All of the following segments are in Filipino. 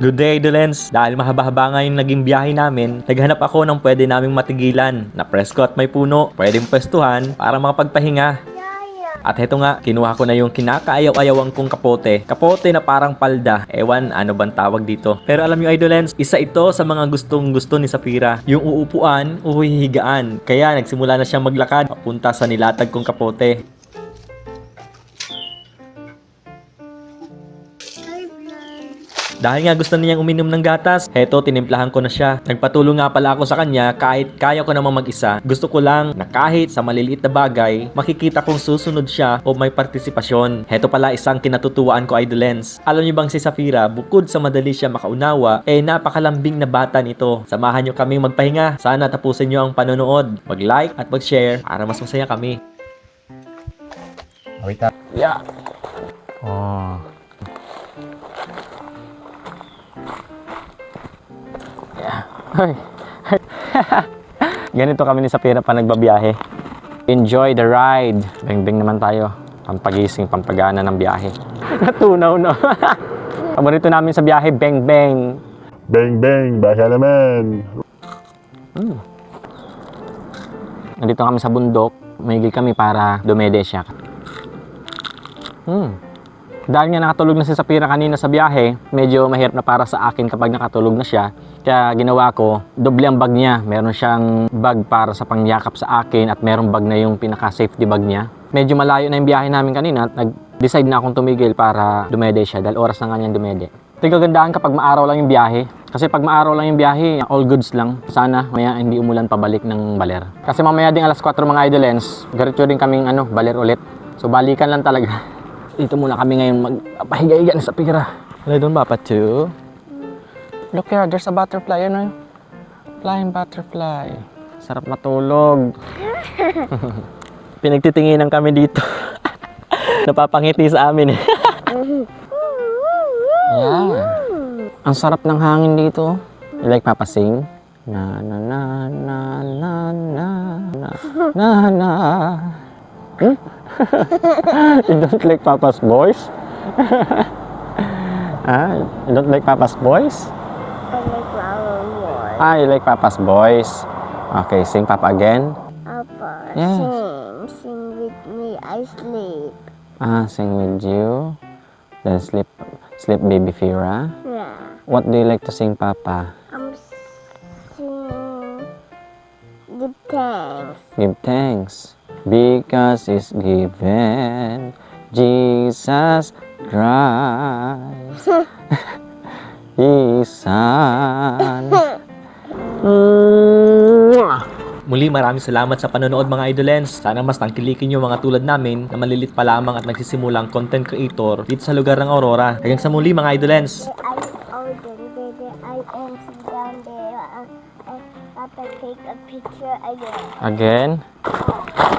Good day, Idolens! Dahil mahaba-haba nga yung naging biyahe namin, naghanap ako ng pwede naming matigilan na presko at may puno, pwedeng pwestuhan para makapagpahinga. At heto nga, kinuha ko na yung kinakaayaw-ayawang kong kapote. Kapote na parang palda. Ewan, ano bang tawag dito. Pero alam nyo, Idolens, isa ito sa mga gustong gusto ni Sapira. Yung uupuan, uhihigaan. Kaya nagsimula na siyang maglakad papunta sa nilatag kong kapote. Dahil nga gusto niyang uminom ng gatas, heto tinimplahan ko na siya. Nagpatulong nga pala ako sa kanya kahit kaya ko namang mag-isa. Gusto ko lang na kahit sa maliliit na bagay, makikita kong susunod siya o may partisipasyon. Heto pala isang kinatutuwaan ko idolens. Alam niyo bang si Safira, bukod sa madali siya makaunawa, eh napakalambing na bata nito. Samahan niyo kaming magpahinga. Sana tapusin niyo ang panonood. Mag-like at mag-share para mas masaya kami. Wait up. Yeah. Oh. Hoy. Ganito kami ni Sapira pa nagbabiyahe. Enjoy the ride. Beng-beng naman tayo. Pampagising, pampagana ng biyahe. Natunaw no. Paborito namin sa biyahe, beng-beng. Bang, baka naman. Nandito kami sa bundok. Mahigil kami para dumede siya. Hmm. Dahil nga nakatulog na si Sapira kanina sa biyahe, medyo mahirap na para sa akin kapag nakatulog na siya. Kaya ginawa ko, doble ang bag niya. Meron siyang bag para sa pangyakap sa akin at merong bag na yung pinaka-safety bag niya. Medyo malayo na yung biyahe namin kanina at nag-decide na akong tumigil para dumede siya dahil oras na nga niyang dumede. Ito yung kagandahan kapag maaraw lang yung biyahe. Kasi pag maaraw lang yung biyahe, all goods lang. Sana maya hindi umulan pabalik ng baler. Kasi mamaya ding alas 4 mga idolens, diretso din kaming ano, baler ulit. So balikan lang talaga. Dito muna kami ngayon magpahiga-higa na sa pira. Wala doon ba, Patu? Look here, there's a butterfly, ano? Flying butterfly. Sarap matulog. Pinagtitinginan kami dito. Napapangiti sa amin eh. Yeah. Ang sarap ng hangin dito. You like Papa sing? Na na na na na na na na na. Hmm? You don't like Papa's voice? ah, you don't like Papa's voice? Ah, you like Papa's voice. Okay, sing Papa again. Papa, Yes. sing, sing with me. I sleep. Ah, sing with you. Then sleep, sleep baby Fira. Yeah, What do you like to sing, Papa? I'm sing. Give thanks. Give thanks because it's given Jesus Christ, His Son. Muli maraming salamat sa panonood mga idolens. Sana mas tangkilikin nyo mga tulad namin na malilit pa lamang at nagsisimulang content creator dito sa lugar ng Aurora. Hanggang sa muli mga idolens. I take a picture again. Again.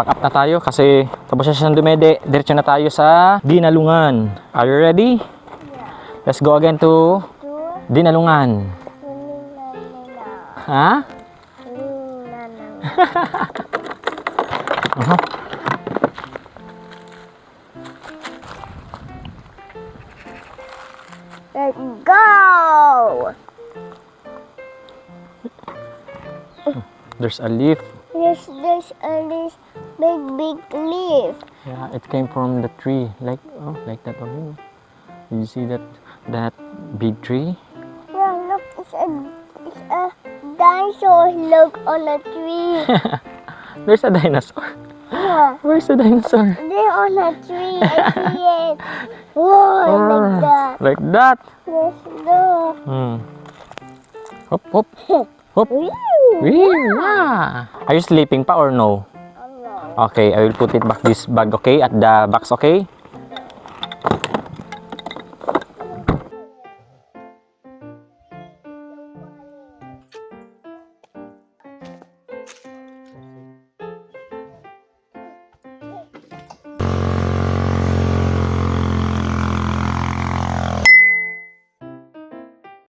Pack up na tayo kasi tapos siya siyang dumede. Diretso na tayo sa Dinalungan. Are you ready? Let's go again to Do Dinalungan. na Ha? na na. Let's go! There's a leaf. There's there's a this big big leaf. Yeah, it came from the tree. Like oh, like that. Did you see that that big tree? Yeah, look, it's a it's a dinosaur look on a tree. There's a dinosaur. yeah, Where's the dinosaur? they're on a tree. I see it. Whoa, like that. Like that. Let's go. Hmm. Hop, hop, hop. Yeah. Are you sleeping pa or no? No. Okay, I will put it back this bag, okay? At the box, okay?